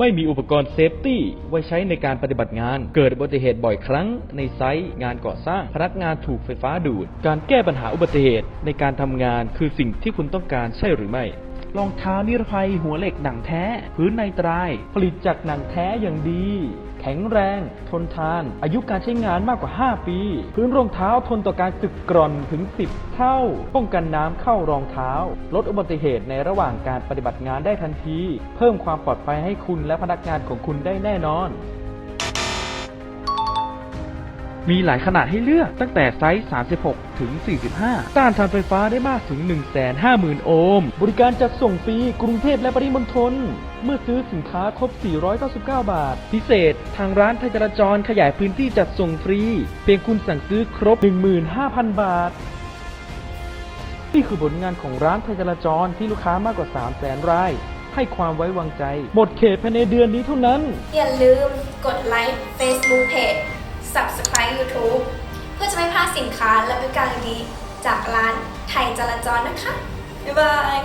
ไม่มีอุปกรณ์เซฟตี้ไว้ใช้ในการปฏิบัติงาน เกิดอุบัติเหตุบ่อยครั้งในไซต์งานก่อสร้าง พนักงานถูกไฟฟ้าดูด การแก้ปัญหาอุบัติเหตุในการทำงานคือสิ่งที่คุณต้องการใช่หรือไม่ รองเท้านิรภัยหัวเหล็กหนังแท้ พื้นในตราย ผลิตจากหนังแท้อย่างดี แข็งแรง ทนทาน อายุการใช้งานมากกว่า 5 ปี พื้นรองเท้าทนต่อการสึกกร่อนถึง 10 เท่า ป้องกันน้ำเข้ารองเท้า ลดอุบัติเหตุในระหว่างการปฏิบัติงานได้ทันที เพิ่มความปลอดภัยให้คุณและพนักงานของคุณได้แน่นอน มีหลายขนาดให้เลือกตั้งแต่ไซส์ 36 ถึง 45 ต้านทานไฟฟ้าได้มากถึง 150,000 โอห์ม บริการจัดส่งฟรีกรุงเทพและปริมณฑล เมื่อซื้อสินค้าครบ 499 บาท พิเศษ ทางร้านไทยจราจรขยายพื้นที่จัดส่งฟรี เพียงคุณสั่งซื้อครบ 15,000 บาท นี่คือผลงานของร้านไทยจราจรที่ลูกค้ามากกว่า 300,000 ราย ให้ความไว้วางใจ หมดเขตภายในเดือนนี้เท่านั้น อย่าลืมกดไลค์ Facebook Page Subscribe YouTube เพื่อจะไม่พลาดสินค้าและบริการดีๆจากร้านไทยจราจรนะคะ บ๊ายบาย